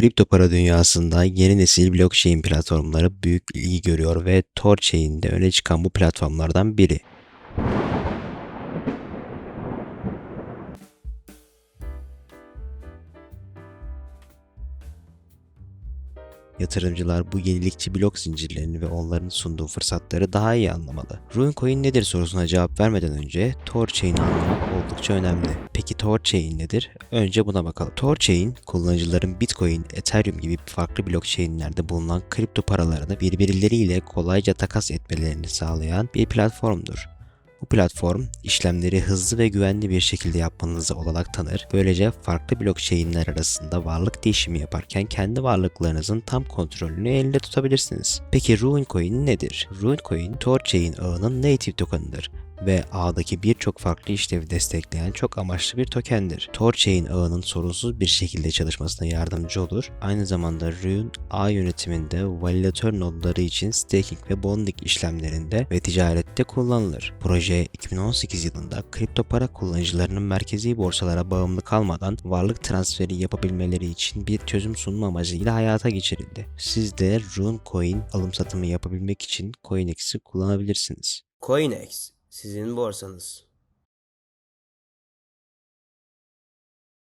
Kripto para dünyasında yeni nesil blockchain platformları büyük ilgi görüyor ve Torchain de öne çıkan bu platformlardan biri. Yatırımcılar bu yenilikçi blok zincirlerini ve onların sunduğu fırsatları daha iyi anlamalı. Runecoin nedir sorusuna cevap vermeden önce Torchain'i anlamak oldukça önemli. Peki Torchain nedir? Önce buna bakalım. Torchain, kullanıcıların Bitcoin, Ethereum gibi farklı blockchainlerde bulunan kripto paralarını birbirleriyle kolayca takas etmelerini sağlayan bir platformdur. Bu platform işlemleri hızlı ve güvenli bir şekilde yapmanıza olanak tanır. Böylece farklı blockchain'ler arasında varlık değişimi yaparken kendi varlıklarınızın tam kontrolünü elde tutabilirsiniz. Peki Runecoin nedir? Runecoin, Torchain ağının native tokenıdır ve ağdaki birçok farklı işlevi destekleyen çok amaçlı bir tokendir. Torchain ağının sorunsuz bir şekilde çalışmasına yardımcı olur. Aynı zamanda Rune ağ yönetiminde validatör nodları için staking ve bonding işlemlerinde ve ticarette kullanılır. Proje 2018 yılında kripto para kullanıcılarının merkezi borsalara bağımlı kalmadan varlık transferi yapabilmeleri için bir çözüm sunma amacıyla hayata geçirildi. Siz de Runecoin alım satımı yapabilmek için CoinEx'i kullanabilirsiniz. Coinex, sizin borsanız.